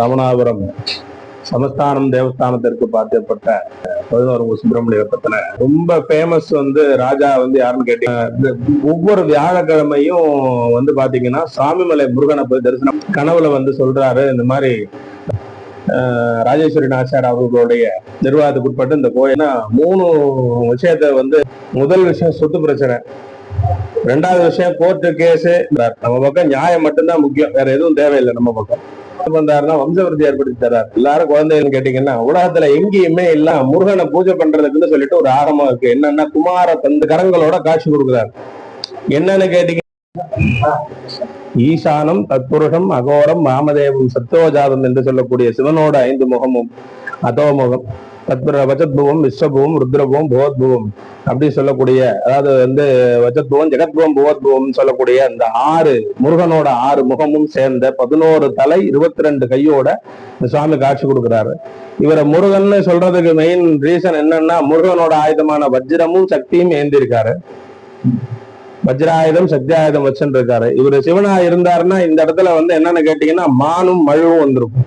ரமணாபுரம் சமஸ்தானம் தேவஸ்தானத்திற்கு பாத்தியப்பட்ட பதினோரு சுப்பிரமணிய பத்தின. ரொம்ப ஃபேமஸ் வந்து ராஜா வந்து யாருன்னு கேட்டீங்க? ஒவ்வொரு வியாழக்கிழமையும் வந்து பாத்தீங்கன்னா சாமிமலை முருகனை போய் தரிசனம். கனவுல வந்து சொல்றாரு இந்த மாதிரி ராஜேஸ்வரி நாச்சார் அவர்களுடைய நிர்வாகத்துக்கு உட்பட்டு இந்த கோயில்னா மூணு விஷயத்த வந்து முதல் விஷயம் சொத்து பிரச்சனை. ரெண்டாவது விஷயம் கோர்ட்டு கேஸு நம்ம பக்கம் நியாயம் மட்டும்தான் முக்கியம். வேற எதுவும் தேவையில்லை நம்ம பக்கம். வந்தாருன்னா வம்சவருத்தி ஏற்படுத்தி தர்றாரு எல்லாரும் குழந்தைகள் கேட்டீங்கன்னா உலகத்துல எங்கேயுமே இல்ல முருகனை பூஜை பண்றதுக்குன்னு சொல்லிட்டு ஒரு ஆரம்பம் இருக்கு. என்னன்னா குமார தந்து கரங்களோட காட்சி கொடுக்குறாரு. என்னன்னு கேட்டீங்க ஈசானம் தத்புருஷம் அகோரம் மாமதேவம் சத்தோஜாதம் என்று சொல்லக்கூடிய சிவனோட ஐந்து முகமும் அதோமுகம். தத்புர வஜத்புவம் விஸ்வபுவம் ருத்ரபுவம் புவோத்புவம். அப்படி சொல்லக்கூடிய அதாவது வந்து வச்சத்புவம் ஜெகத்புவம் புவோத்புவம் சொல்லக்கூடிய அந்த ஆறு முருகனோட ஆறு முகமும் சேர்ந்த பதினோரு தலை இருபத்தி ரெண்டு கையோட இந்த சுவாமி காட்சி கொடுக்குறாரு. இவரை முருகன்னு சொல்றதுக்கு மெயின் ரீசன் என்னன்னா முருகனோட ஆயுதமான வஜ்ரமும் சக்தியும் ஏந்திருக்காரு. வஜ்ராயுதம் சக்தி ஆயுதம் வச்சுட்டு இருக்காரு. இவர் சிவனா இருந்தாருன்னா இந்த இடத்துல வந்து என்னன்னு கேட்டீங்கன்னா மானும் மழுவும் வந்திருக்கும்.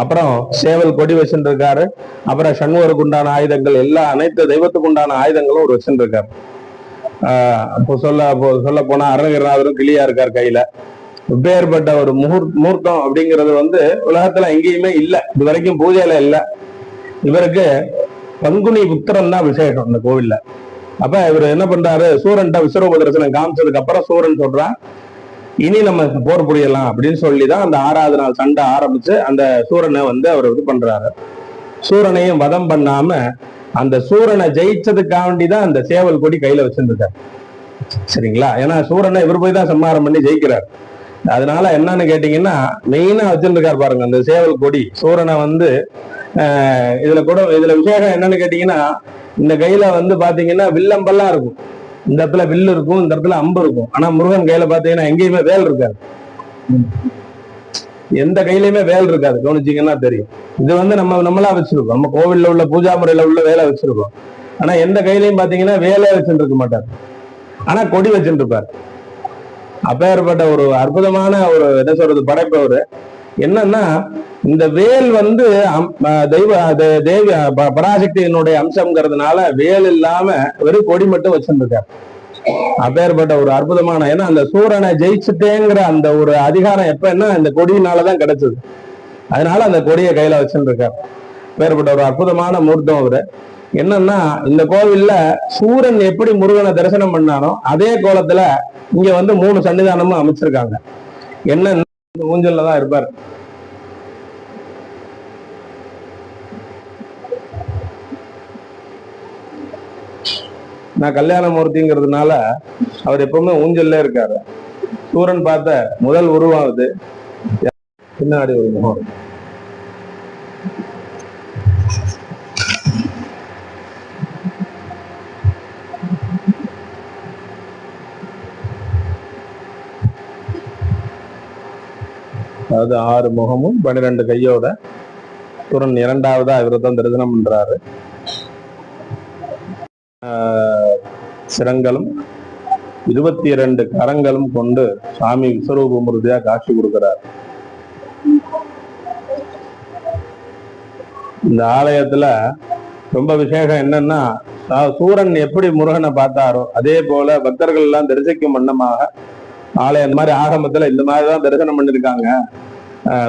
அப்புறம் சேவல் கொடி வச்சுருக்காரு அப்புறம் சண்முகருக்கு உண்டான ஆயுதங்கள் எல்லா அனைத்து தெய்வத்துக்கு உண்டான ஆயுதங்களும் ஒரு வச்சுருக்காரு அப்போ சொல்ல சொல்ல போனா அருணகிரிநாதரும் கிளியா இருக்கார் கையில. இப்பேற்பட்ட ஒரு முகூர் முகூர்த்தம் அப்படிங்கிறது வந்து உலகத்துல எங்கேயுமே இல்ல. இது வரைக்கும் பூஜையில இல்ல. இவருக்கு பங்குனி உத்திரம் தான் விசேஷம் இந்த கோவில்ல. அப்ப இவர் என்ன பண்றாரு? சூரன்ட்ட விஸ்வரூப தரிசனம் காமிச்சதுக்கு அப்புறம் சூரன் சொல்றான் இனி நம்ம போர் புரியலாம் அப்படின்னு சொல்லி தான் அந்த ஆறாவது நாள் சண்டை ஆரம்பிச்சு அந்த சூரனை வந்து அவர் இது பண்றாரு. சூரனையும் வதம் பண்ணாம அந்த சூரனை ஜெயிச்சதுக்காண்டி தான் அந்த சேவல் கொடி கையில வச்சிருந்தார் சரிங்களா? ஏன்னா சூரனை இவர் போய் தான் சம்மாரம் பண்ணி ஜெயிக்கிறார். அதனால என்னன்னு கேட்டீங்கன்னா மெயினா வச்சிருந்துருக்காரு பாருங்க அந்த சேவல் கொடி. சூரனை வந்து ஆஹ், இதுல கூட இதுல விசேஷம் என்னன்னு கேட்டீங்கன்னா இந்த கையில வந்து பாத்தீங்கன்னா வில்லம்பெல்லாம் இருக்கும். இந்த இடத்துல வில்லு இருக்கும் இந்த இடத்துல அம்பு இருக்கும். ஆனா முருகன் கையில பாத்தீங்கன்னா எங்கேயுமே வேல் இருக்காது. எந்த கையிலயுமே வேல் இருக்காது. கவனிச்சீங்கன்னா தெரியும். இது வந்து நம்ம நம்மளா வச்சிருக்கோம். நம்ம கோவில்ல உள்ள பூஜா முறையில உள்ள வேலை வச்சிருக்கோம். ஆனா எந்த கையிலயும் பாத்தீங்கன்னா வேலை வச்சுட்டு இருக்க மாட்டார். ஆனா கொடி வச்சுட்டு இருப்பார். அப்பேற்பட்ட ஒரு அற்புதமான ஒரு என்ன சொல்றது படைப்பவர் என்னன்னா இந்த வேல் வந்து அம்- அஹ் தெய்வ அது தேவி ப- பராசக்தியினுடைய அம்சம்ங்கிறதுனால வேல் இல்லாம வெறும் கொடி மட்டும் வச்சிருக்காரு அப்பேற்பட்ட ஒரு அற்புதமான ஏன்னா அந்த சூரனை ஜெயிச்சுட்டேங்கிற அந்த ஒரு அதிகாரம் எப்பன்னா இந்த கொடியினாலதான் கிடைச்சது. அதனால அந்த கொடியை கையில வச்சுருக்காரு அப்பேற்பட்ட ஒரு அற்புதமான மூர்த்தம் அவரு. என்னன்னா இந்த கோவில்ல சூரன் எப்படி முருகனை தரிசனம் பண்ணானோ அதே கோலத்துல இங்க வந்து மூணு சன்னிதானமும் அமைச்சிருக்காங்க. என்ன ஊஞ்சல்ல தான் இருப்பார். நான் கல்யாணமூர்த்திங்கிறதுனால அவர் எப்பவுமே ஊஞ்சல்ல இருக்காரு. சூரன் பார்த்த முதல் உருவாவது பின்னாடி ஒரு முகம். அதாவது ஆறு முகமும் பன்னிரெண்டு கையோட சூரன் இரண்டாவதா இவரை தான் தரிசனம் பண்றாரு. சிரங்களும் இருபத்தி இரண்டு கரங்களும் கொண்டு சாமி விஸ்வரூபமூர்த்தியா காட்சி கொடுக்கிறார். இந்த ஆலயத்துல ரொம்ப விசேஷம் என்னன்னா சூரன் எப்படி முருகனை பார்த்தாரோ அதே போல பக்தர்கள் எல்லாம் தரிசிக்கும் வண்ணமாக ஆலயம் இந்த மாதிரி ஆகமத்துல இந்த மாதிரி தான் தரிசனம் பண்ணிருக்காங்க.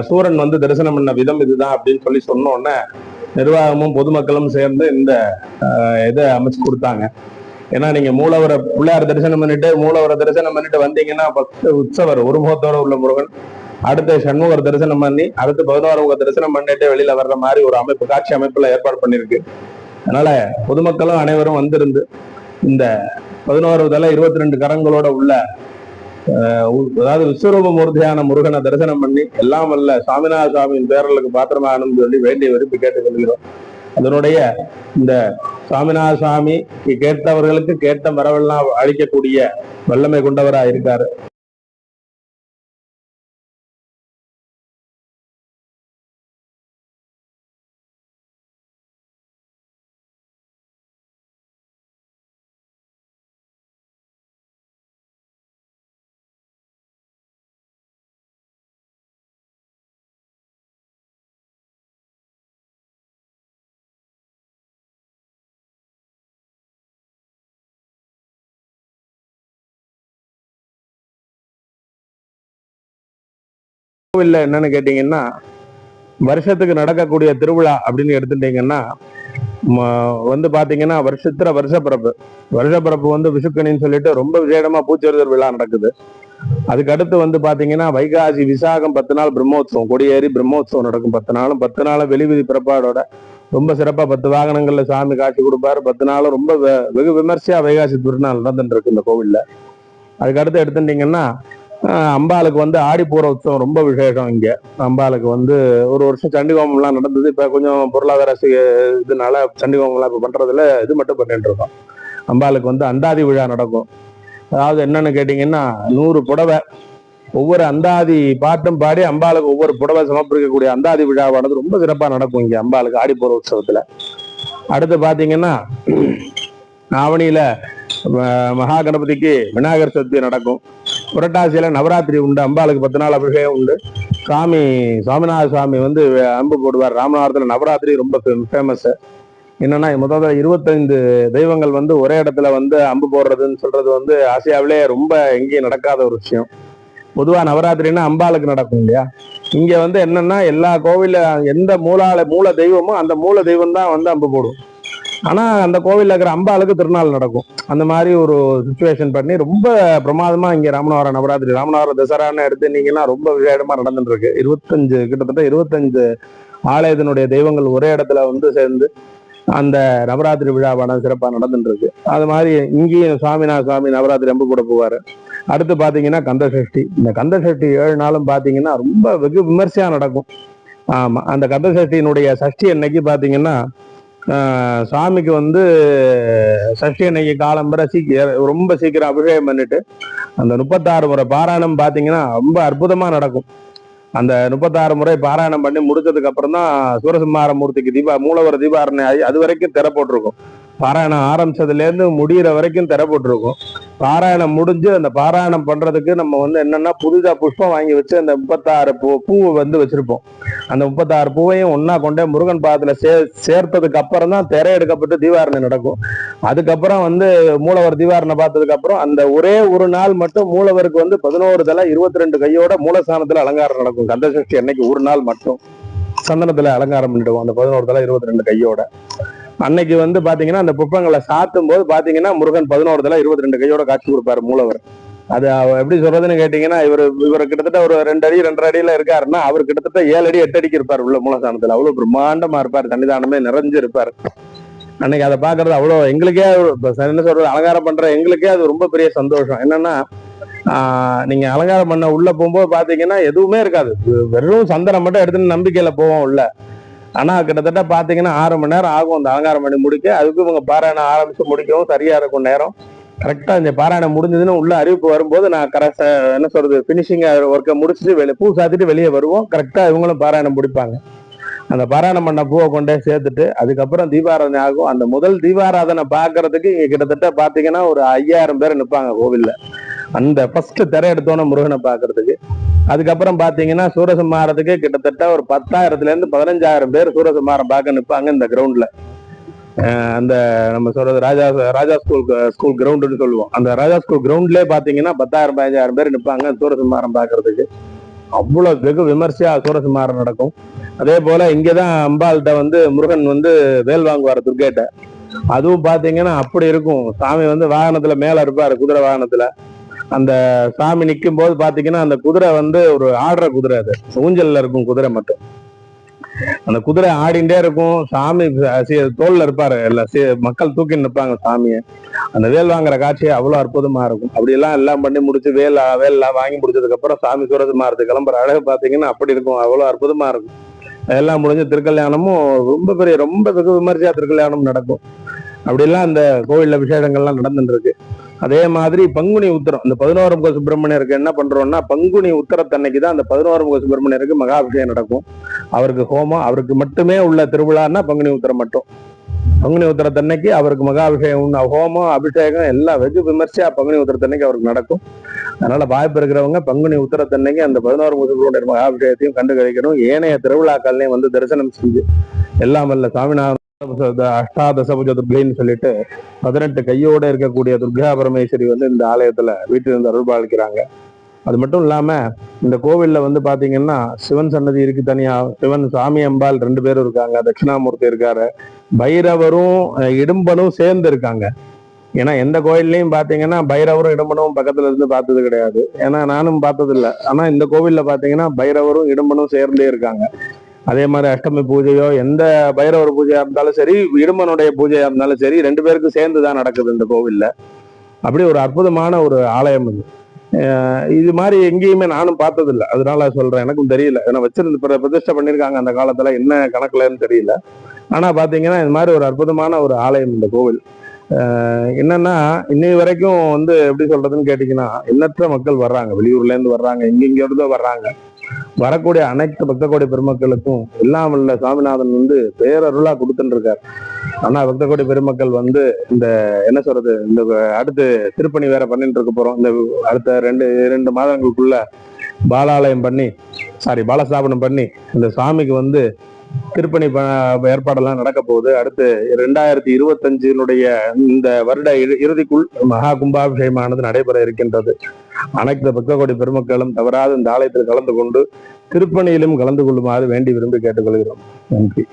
சூரன் வந்து தரிசனம் பண்ண விதம் இதுதான் அப்படின்னு சொல்லி சொன்ன உடனே நிர்வாகமும் பொதுமக்களும் சேர்ந்து இந்த இதை அமைச்சு கொடுத்தாங்க. ஏன்னா நீங்க மூலவரை பிள்ளையார் தரிசனம் பண்ணிட்டு மூலவரை தரிசனம் பண்ணிட்டு வந்தீங்கன்னா ஃபர்ஸ்ட் உற்சவர் ஒரு முகத்தோட உள்ள முருகன் அடுத்து சண்முகர் தரிசனம் பண்ணி அடுத்து பதினோரு முக தரிசனம் பண்ணிட்டு வெளியில வர்ற மாதிரி ஒரு அமைப்பு காட்சி அமைப்புல ஏற்பாடு பண்ணிருக்கு அதனால பொதுமக்களும் அனைவரும் வந்திருந்து இந்த பதினோரு தலை இருபத்தி ரெண்டு கரங்களோட உள்ள அதாவது விஸ்வரூப மூர்த்தியான முருகனை தரிசனம் பண்ணி எல்லாம் வல்ல சாமிநாத சுவாமியின் பேரலுக்கு பாத்திரமாகணும்னு சொல்லி வேண்டிய விரும்பி கேட்டுக்கொள்கிறோம். அதனுடைய இந்த சாமிநாத சுவாமி கேட்டவர்களுக்கு கேட்ட மரவெல்லாம் அழிக்கக்கூடிய வல்லமை கொண்டவரா இருக்காரு கோவில்ல என்னன்னு கேட்டீங்கன்னா வருஷத்துக்கு நடக்கக்கூடிய திருவிழா அப்படின்னு எடுத்துட்டீங்கன்னா வந்து பாத்தீங்கன்னா வருஷத்துல வருஷப்பிறப்பு. வருஷப்பிறப்பு வந்து விஷுக்கணின்னு சொல்லிட்டு ரொம்ப விசேடமா பூச்செறிதல் விழா நடக்குது. அதுக்கு அடுத்து வந்து பாத்தீங்கன்னா வைகாசி விசாகம் பத்து நாள் பிரம்மோத்சவம் கொடியேறி பிரம்மோத்சவம் நடக்கும் பத்து நாளும். பத்து நாளும் வெளிவிதி பிறப்பாடோட ரொம்ப சிறப்பா பத்து வாகனங்கள்ல சாமி காட்சி கொடுப்பாரு. பத்து நாளும் ரொம்ப வெகு விமர்சையா வைகாசி திருநாள் நடந்துட்டு இருக்கு இந்த கோவில்ல. அதுக்கடுத்து எடுத்துட்டீங்கன்னா அம்பாளுக்கு வந்து ஆடிப்பூர உற்சவம் ரொம்ப விசேஷம் இங்க. அம்பாளுக்கு வந்து ஒரு வருஷம் சண்டிகோமம்லாம் நடந்தது. இப்ப கொஞ்சம் பொருளாதார இதனால சண்டிகோமம்லாம் இப்ப பண்றதுல இது மட்டும் பண்ணிட்டு இருக்கோம். அம்பாளுக்கு வந்து அந்தாதி விழா நடக்கும். அதாவது என்னன்னு கேட்டீங்கன்னா நூறு புடவை. ஒவ்வொரு அந்தாதி பாட்டும் பாடி அம்பாளுக்கு ஒவ்வொரு புடவை சமர்ப்பிக்கக்கூடிய அந்தாதி விழாவானது ரொம்ப சிறப்பா நடக்கும் இங்க அம்பாளுக்கு ஆடிப்பூர உற்சவத்துல. அடுத்து பாத்தீங்கன்னா ஆவணியில மகா கணபதிக்கு விநாயகர் சதுர்த்தி நடக்கும். புரட்டாசியில் நவராத்திரி உண்டு. அம்பாளுக்கு பத்து நாள் அபிஷேகம் உண்டு. சாமி சுவாமிநாத சுவாமி வந்து அம்பு போடுவார். ராமநாதத்தில் நவராத்திரி ரொம்ப ஃபேமஸ் என்னன்னா முதல்ல இருபத்தைந்து தெய்வங்கள் வந்து ஒரே இடத்துல வந்து அம்பு போடுறதுன்னு சொல்றது வந்து ஆசியாவிலே ரொம்ப எங்கேயும் நடக்காத ஒரு விஷயம். பொதுவாக நவராத்திரின்னா அம்பாளுக்கு நடக்கும் இல்லையா? இங்கே வந்து என்னன்னா எல்லா கோவில்ல எந்த மூலால மூல தெய்வமோ அந்த மூல தெய்வம் தான் வந்து அம்பு போடும். ஆனா அந்த கோவில்ல இருக்கிற அம்பாளுக்கு திருநாள் நடக்கும். அந்த மாதிரி ஒரு சுச்சுவேஷன் பண்ணி ரொம்ப பிரமாதமா இங்க ராமநாதபுரம் நவராத்திரி ராமநாதபுரம் தசரான்னு எடுத்துனீங்கன்னா ரொம்ப விசேடமா நடந்துட்டு இருக்கு இருபத்தஞ்சு கிட்டத்தட்ட இருபத்தஞ்சு ஆலயத்தினுடைய தெய்வங்கள் ஒரே இடத்துல வந்து சேர்ந்து அந்த நவராத்திரி விழாவான சிறப்பா நடந்துட்டு இருக்கு அது மாதிரி இங்கேயும் சுவாமினா சுவாமி நவராத்திரி அம்பு கூட போவாரு. அடுத்து பாத்தீங்கன்னா கந்த சஷ்டி இந்த கந்த சஷ்டி ஏழு நாளும் பாத்தீங்கன்னா ரொம்ப வெகு விமர்சையா நடக்கும். ஆமா அந்த கந்த சஷ்டியினுடைய சஷ்டி அன்னைக்கு பாத்தீங்கன்னா சாமிக்கு வந்து சஷ்டி அன்னைக்கு காலம்பரை சீக்கிரம் ரொம்ப சீக்கிரம் அபிஷேகம் பண்ணிட்டு அந்த முப்பத்தாறு முறை பாராயணம் பாத்தீங்கன்னா ரொம்ப அற்புதமா நடக்கும். அந்த முப்பத்தாறு முறை பாராயணம் பண்ணி முடிச்சதுக்கு அப்புறம் தான் சூரசம்ஹார மூர்த்திக்கு தீபா மூலவர் தீபாரணை ஆகி அது வரைக்கும் திற போட்டிருக்கும். பாராயணம் ஆரம்பிச்சதுல இருந்து முடியிற வரைக்கும் திற போட்டிருக்கும். பாராயணம் முடிஞ்சு அந்த பாராயணம் பண்றதுக்கு நம்ம வந்து என்னன்னா புதுதா புஷ்பம் வாங்கி வச்சு அந்த முப்பத்தாறு பூ பூவை வந்து வச்சிருப்போம். அந்த முப்பத்தாறு பூவையும் ஒன்னா கொண்டே முருகன் பாதத்துல சே சேர்த்ததுக்கு அப்புறம் தான் திரை எடுக்கப்பட்டு தீபாரணை நடக்கும். அதுக்கப்புறம் வந்து மூலவர் தீபாரணை பார்த்ததுக்கு அப்புறம் அந்த ஒரே ஒரு நாள் மட்டும் மூலவருக்கு வந்து பதினோரு தலை இருபத்தி ரெண்டு கையோட மூலஸ்தானத்துல அலங்காரம் நடக்கும். கந்தசஷ்டி அன்னைக்கு ஒரு நாள் மட்டும். சந்தனத்துல அலங்காரம் பண்ணிடுவோம். அந்த பதினோரு தலை இருபத்தி ரெண்டு கையோட. அன்னைக்கு வந்து பாத்தீங்கன்னா அந்த புப்பங்களை சாத்தும் போது பாத்தீங்கன்னா முருகன் பதினோரு தலை இருபத்தி ரெண்டு கையோட காட்சி கொடுப்பாரு மூலவர். அது எப்படி சொல்றதுன்னு கேட்டீங்கன்னா இவர் இவர் கிட்டத்தட்ட ஒரு ரெண்டு அடி ரெண்டரை அடியில இருக்காருன்னா அவர் கிட்டத்தட்ட ஏழு அடி எட்டு அடிக்கு இருப்பார் உள்ள மூலஸ்தானத்துல. அவ்வளவு பிரம்மாண்டமா இருப்பார். சன்னிதானமே நிறைஞ்சு இருப்பார். அன்னைக்கு அதை பாக்குறது அவ்வளோ எங்களுக்கே என்ன சொல்றது அலங்காரம் பண்ற எங்களுக்கே அது ரொம்ப பெரிய சந்தோஷம். என்னன்னா நீங்கள் நீங்க அலங்காரம் பண்ண உள்ள போகும்போது பாத்தீங்கன்னா எதுவுமே இருக்காது. வெறும் சந்தனம் மட்டும் எடுத்துன்னு நம்பிக்கையில போவோம் உள்ள. ஆனா கிட்டத்தட்ட பாத்தீங்கன்னா ஆறு மணி நேரம் ஆகும் அந்த அலங்காரம் பண்ணி முடிக்க. அதுக்கு இவங்க பாராயணம் ஆரம்பிச்சு முடிக்கவும் சரியா இருக்கும் நேரம். கரெக்டா இந்த பாராயணம் முடிஞ்சதுன்னு உள்ள அறிவிப்பு வரும்போது நான் கரெக்ட் என்ன சொல்றது பினிஷிங் ஒர்க்கை முடிச்சுட்டு வெளியே பூ சாத்திட்டு வெளியே வருவோம். கரெக்டா இவங்களும் பாராயணம் முடிப்பாங்க. அந்த பாராயணம் பண்ண பூவை கொண்டே சேர்த்துட்டு அதுக்கப்புறம் தீபாராதனை ஆகும். அந்த முதல் தீபாராதனை பார்க்கறதுக்கு இங்க கிட்டத்தட்ட பாத்தீங்கன்னா ஒரு ஐயாயிரம் பேர் நிற்பாங்க கோவில்ல. அந்த ஃபர்ஸ்ட் திரை எடுத்தோன்னே முருகனை பார்க்கறதுக்கு. அதுக்கப்புறம் பாத்தீங்கன்னா சூரசம்ஹாரத்துக்கு கிட்டத்தட்ட ஒரு பத்தாயிரத்துல இருந்து பதினஞ்சாயிரம் பேர் சூரசம்மாரம் பார்க்க நிற்பாங்க இந்த கிரவுண்ட்ல அந்த நம்ம சொல்றது ராஜா ராஜா ஸ்கூல் ஸ்கூல் கிரவுண்டுன்னு சொல்லுவோம். அந்த ராஜா ஸ்கூல் கிரவுண்ட்லேயே பார்த்தீங்கன்னா பத்தாயிரம் பதினஞ்சாயிரம் பேர் நிற்பாங்க சூரசம்மாரம் பார்க்கறதுக்கு. அவ்வளவு வெகு விமர்சையா சூரசம்மாரம் நடக்கும். அதே போல இங்கதான் அம்பாள்கிட்ட வந்து முருகன் வந்து வேல் வாங்குவார் துர்கேட்ட. அதுவும் பார்த்தீங்கன்னா அப்படி இருக்கும். சாமி வந்து வாகனத்துல மேல இருப்பார் குதிரை வாகனத்துல. அந்த சாமி நிக்கும் போது பாத்தீங்கன்னா அந்த குதிரை வந்து ஒரு ஆடுற குதிரை அது. ஊஞ்சல்ல இருக்கும் குதிரை மட்டும். அந்த குதிரை ஆடிண்டே இருக்கும். சாமி தோல்ல இருப்பாரு. எல்லாம் மக்கள் தூக்கி நிற்பாங்க சாமியை. அந்த வேல் வாங்குற காட்சி அவ்வளவு அற்புதமா இருக்கும். அப்படி எல்லாம் எல்லாம் பண்ணி முடிச்சு வேல் வேல்லாம் வாங்கி முடிச்சதுக்கு அப்புறம் சாமி சூரசமாரத்து கிளம்புற அழகு பாத்தீங்கன்னா அப்படி இருக்கும். அவ்வளவு அற்புதமா இருக்கும். எல்லாம் முடிஞ்சு திருக்கல்யாணமும் ரொம்ப பெரிய ரொம்ப வெகு விமர்சையா திருக்கல்யாணம் நடக்கும். அப்படிலாம் அந்த கோவில்ல விசேஷங்கள்லாம் நடந்துட்டு இருக்கு அதே மாதிரி பங்குனி உத்தரம். இந்த பதினோரு முக சுப்பிரமணியருக்கு என்ன பண்றோம்னா பங்குனி உத்தரத்தன்னைக்கு தான் அந்த பதினோரு முக சுப்பிரமணியருக்கு மகாபிஷேகம் நடக்கும். அவருக்கு ஹோமம் அவருக்கு மட்டுமே உள்ள திருவிழான்னா பங்குனி உத்தரம் மட்டும். பங்குனி உத்தரத்தன்னைக்கு அவருக்கு மகாபிஷேகம் உண்ண ஹோமம் அபிஷேகம் எல்லாம் வெகு விமர்சையா பங்குனி உத்தரத்தன்னைக்கு அவருக்கு நடக்கும். அதனால வாய்ப்பு இருக்கிறவங்க பங்குனி உத்தரத்தன்னைக்கு அந்த பதினோரு முகசுடைய மகாபிஷேகத்தையும் கண்டு கழிக்கணும். ஏனைய திருவிழாக்கள்லையும் வந்து தரிசனம் செஞ்சு எல்லாம் வல்ல சாமிநாதன் அஷ்டாதசபுஜ துர்கைன்னு சொல்லிட்டு பதினெட்டு கையோட இருக்கக்கூடிய துர்கா பரமேஸ்வரி வந்து இந்த ஆலயத்துல வீட்டிலிருந்து அருள்பாலிக்கிறாங்க அது மட்டும் இல்லாம இந்த கோவில்ல வந்து பாத்தீங்கன்னா சிவன் சன்னதி இருக்கு தனியா. சிவன் சாமி அம்பாள் ரெண்டு பேரும் இருக்காங்க. தட்சிணாமூர்த்தி இருக்காரு. பைரவரும் அஹ், இடும்பனும் சேர்ந்து இருக்காங்க. ஏன்னா எந்த கோயில்லையும் பாத்தீங்கன்னா பைரவரும் இடும்பனும் பக்கத்துல இருந்து பார்த்தது கிடையாது. ஏன்னா நானும் பார்த்தது இல்லை ஆனா இந்த கோவில்ல பாத்தீங்கன்னா பைரவரும் இடும்பனும் சேர்ந்தே இருக்காங்க. அதே மாதிரி அஷ்டமி பூஜையோ எந்த பைரவர் பூஜையா இருந்தாலும் சரி இடுமனுடைய பூஜையா இருந்தாலும் சரி ரெண்டு பேருக்கும் சேர்ந்து தான் நடக்குது இந்த கோவில்ல. அப்படி ஒரு அற்புதமான ஒரு ஆலயம் இது. இது மாதிரி எங்கேயுமே நானும் பார்த்ததில்ல. அதனால சொல்றேன் எனக்கும் தெரியல. ஏன்னா வச்சிருந்து பிர- பிரதிஷ்டை பண்ணியிருக்காங்க அந்த காலத்துல என்ன கணக்குலன்னு தெரியல. ஆனா பாத்தீங்கன்னா இது மாதிரி ஒரு அற்புதமான ஒரு ஆலயம் இந்த கோவில். என்னன்னா இன்னை வரைக்கும் வந்து எப்படி சொல்றதுன்னு கேட்டீங்கன்னா எண்ணற்ற மக்கள் வர்றாங்க. வெளியூர்ல இருந்து வர்றாங்க எங்கெங்கிருந்தோ வர்றாங்க. வரக்கூடிய அனைத்து பக்த கோடி பெருமக்களுக்கும் எல்லாம் உள்ள சாமிநாதன் வந்து பேரருளா கொடுத்துருக்கார் ஆனா பக்த கோடி பெருமக்கள் வந்து இந்த என்ன சொல்றது இந்த அடுத்து திருப்பணி வேற பண்ணிட்டு இருக்க போறோம். இந்த அடுத்த ரெண்டு இரண்டு மாதங்களுக்குள்ள பாலாலயம் பண்ணி சாரி பாலஸ்தாபனம் பண்ணி இந்த சாமிக்கு வந்து திருப்பணி ஏற்பாடெல்லாம் நடக்க போகுது. அடுத்து ரெண்டாயிரத்தி இருபத்தஞ்சினுடைய இந்த வருட இறு- இறுதிக்குள் மகா கும்பாபிஷேகமானது நடைபெற இருக்கின்றது. அனைத்து பக்தகோடி பெருமக்களும் தவறாது இந்த ஆலயத்தில் கலந்து கொண்டு திருப்பணியிலும் கலந்து கொள்ளுமாறு வேண்டி விரும்பி கேட்டுக்கொள்கிறோம். நன்றி.